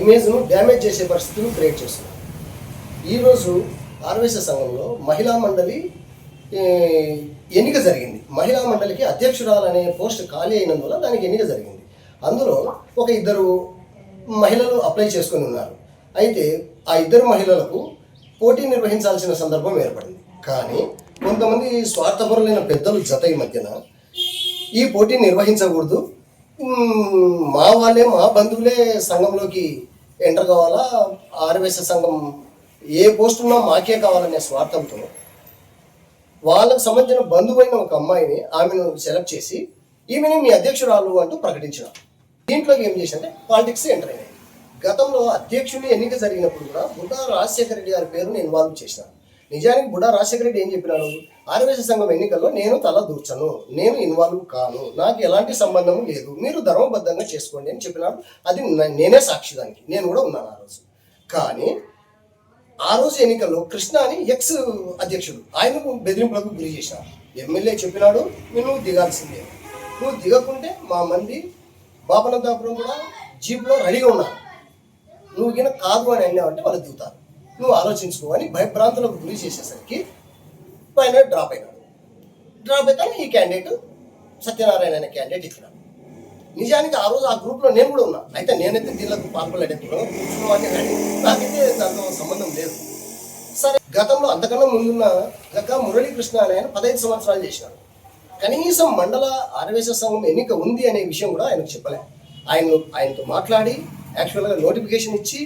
ఇమేజ్ను damage చేసే పరిస్థితులు create చేస్తున్నారు ఈరోజు ఆర్వేశ సంఘంలో మహిళా మండలి ఎన్నిక జరిగింది. మహిళా మండలికి అధ్యక్షురాలు అనే పోస్ట్ ఖాళీ అయినందువల్ల దానికి ఎన్నిక జరిగింది. అందులో ఒక ఇద్దరు మహిళలు అప్లై చేసుకొని ఉన్నారు. అయితే ఆ ఇద్దరు మహిళలకు పోటీ నిర్వహించాల్సిన సందర్భం ఏర్పడింది. కానీ కొంతమంది స్వార్థపరులైన పెద్దలు జత ఈ మధ్యన ఈ పోటీ నిర్వహించకూడదు. మా వాళ్ళే మా బంధువులే సంఘంలోకి ఎంటర్ కావాలా? ఆర్ఎస్ఎస్ సంఘం ఏ పోస్ట్ ఉన్నా మాకే కావాలనే స్వార్థంతో వాళ్ళకు సంబంధించిన బంధువైన ఒక అమ్మాయిని ఆమెను సెలెక్ట్ చేసి ఈమెని మీ అధ్యక్షురాలు అంటూ ప్రకటించిన. దీంట్లోకి ఏం చేసి పాలిటిక్స్ ఎంటర్ అయినాయి. గతంలో అధ్యక్షుని ఎన్నిక జరిగినప్పుడు కూడా బుడ్డా రాజశేఖర రెడ్డి గారి పేరుని ఇన్వాల్వ్ చేసినారు. నిజానికి బుడా రాజశేఖర రెడ్డి ఏం చెప్పినాడు ఆదివాసీ సంఘం ఎన్నికల్లో నేను తల దూర్చను నేను ఇన్వాల్వ్ కాను నాకు ఎలాంటి సంబంధం లేదు మీరు ధర్మబద్ధంగా చేసుకోండి అని చెప్పినాడు అది నేనే సాక్షి దానికి నేను కూడా ఉన్నాను ఆ రోజు. కానీ ఆ రోజు ఎన్నికల్లో కృష్ణ అని ఎక్స్ అధ్యక్షుడు ఆయనకు బెదిరింపులకు గురి చేశారు. ఎమ్మెల్యే చెప్పినాడు నువ్వు దిగాల్సిందే. నువ్వు దిగకుంటే మా మంది బాపనంతాపురం కూడా జీప్లో రెడీగా ఉన్నారు. నువ్వు గిన కాదు అని అన్నావంటే వాళ్ళు దిగుతారు. నువ్వు ఆలోచించుకో అని భయభ్రాంతులకు గురి చేసేసరికి పైన డ్రాప్ అయినాడు. డ్రాప్ అయితే ఈ క్యాండిడేట్ సత్యనారాయణ అనే క్యాండిడేట్ ఇచ్చినాడు. నిజానికి ఆ రోజు ఆ గ్రూప్లో నేను కూడా ఉన్నా. అయితే నేనైతే దీనికి పాల్గొలేటప్పుడు కూర్చున్నవాడిని కానీ నాకైతే దాంతో సంబంధం లేదు. సరే గతంలో అంతకన్నా ముందున్న గక్క మురళీకృష్ణ అనే ఆయన పదహైదు సంవత్సరాలు చేసినాడు. కనీసం మండల ఆర్వేశ సంఘం ఎన్నిక ఉంది అనే విషయం కూడా ఆయనకు చెప్పలే. ఆయన ఆయనతో మాట్లాడి యాక్చువల్గా నోటిఫికేషన్ ఇచ్చి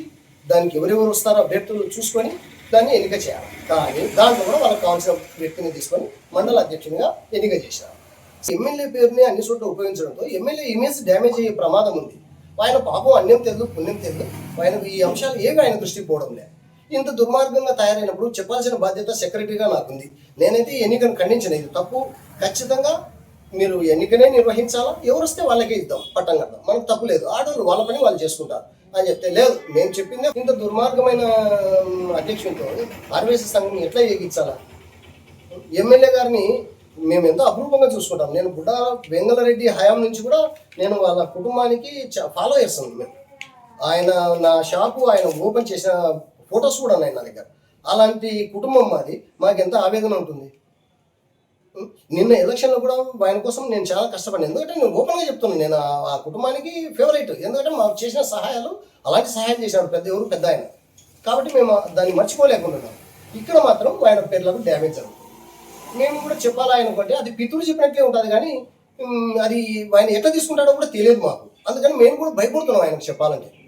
దానికి ఎవరెవరు వస్తారో అభ్యర్థులు చూసుకొని దాన్ని ఎన్నిక చేయాలి. కానీ దాంట్లో కూడా వాళ్ళకి కావాల్సిన వ్యక్తిని తీసుకొని మండల అధ్యక్షునిగా ఎన్నిక చేశారు. ఎమ్మెల్యే పేరుని అన్ని చోట్ల ఉపయోగించడంతో ఎమ్మెల్యే ఇమేజ్ డ్యామేజ్ అయ్యే ప్రమాదం ఉంది. ఆయన పాపం అన్యం తెలుదు పుణ్యం తెలుదు ఆయనకు ఈ అంశాలు ఏవి ఆయన దృష్టికి పోవడం లేదు. ఇంత దుర్మార్గంగా తయారైనప్పుడు చెప్పాల్సిన బాధ్యత సెక్రటరీగా నాకుంది. నేనైతే ఎన్నికను ఖండించిన. ఇది తప్పు. ఖచ్చితంగా మీరు ఎన్నికనే నిర్వహించాలా? ఎవరు వస్తే వాళ్ళకే ఇద్దాం. పట్టం కడదాం. మనకు తప్పు లేదు. ఆడవాళ్ళు వాళ్ళ పని వాళ్ళు చేసుకుంటారు. అని చెప్తే లేదు మేము చెప్పిందే ఇంత దుర్మార్గమైన ఉమ్, అధ్యక్షునితో సంఘం ఎట్లా ఏగించాలా ఎమ్మెల్యే గారిని మేము ఎంతో అపురూపంగా చూసుకుంటాం. నేను బుడ్డ వెంగళరెడ్డి హయాం నుంచి కూడా నేను వాళ్ళ కుటుంబానికి ఫాలో చేస్తాను మేము. ఆయన నా షాపు ఆయన ఓపెన్ చేసిన ఫొటోస్ కూడా ఉన్నాయి నా దగ్గర. అలాంటి కుటుంబం మాది. మాకు ఎంత ఆవేదన ఉంటుంది? నిన్న ఎలక్షన్లో కూడా ఆయన కోసం నేను చాలా కష్టపడిన ఎందుకంటే నేను ఓపెన్గా చెప్తున్నాను నేను ఆ- కుటుంబానికి ఫేవరెట్ ఎందుకంటే మాకు చేసిన సహాయాలు అలాంటి సహాయం చేశాడు పెద్ద ఎవరు పెద్ద ఆయన. కాబట్టి మేము దాన్ని మర్చిపోలేకుంటున్నాం ఇక్కడ మాత్రం ఆయన పేర్లకు డ్యామేజ్ జరుగుతుంది. మేము కూడా చెప్పాలా ఆయన ఒకటి అది పితుడు చెప్పినట్లే ఉంటుంది కానీ అది ఆయన ఎట్లా తీసుకుంటాడో కూడా తెలియదు మాకు. అందుకని మేము కూడా భయపడుతున్నాం ఆయనకు చెప్పాలంటే.